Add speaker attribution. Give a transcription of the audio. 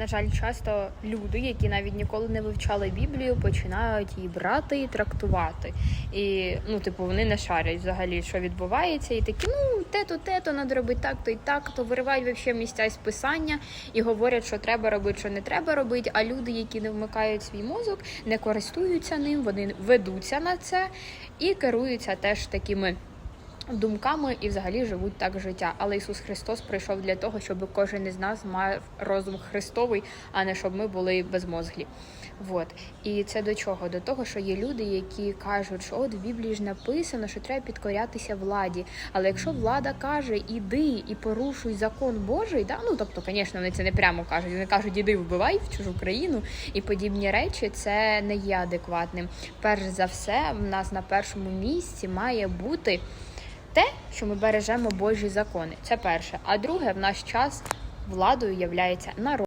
Speaker 1: На жаль, часто люди, які навіть ніколи не вивчали Біблію, починають її брати і трактувати. І ну, типу, вони не шарять взагалі, що відбувається, і такі, ну те-то, те-то, треба робити так, то і так, то виривають вообще місця з писання і говорять, що треба робити, що не треба робити. А люди, які не вмикають свій мозок, не користуються ним, вони ведуться на це і керуються теж такими думками і взагалі живуть так життя. Але Ісус Христос прийшов для того, щоб кожен із нас мав розум Христовий, а не щоб ми були безмозглі. Вот. І це до чого? До того, що є люди, які кажуть, що от в Біблії ж написано, що треба підкорятися владі. Але якщо влада каже, іди і порушуй закон Божий, да? ну тобто, звісно, вони це не прямо кажуть. Вони кажуть, іди вбивай в чужу країну і подібні речі, це не є адекватним. Перш за все, в нас на першому місці має бути те, що ми бережемо Божі закони. Це перше. А друге, в наш час владою являється народ.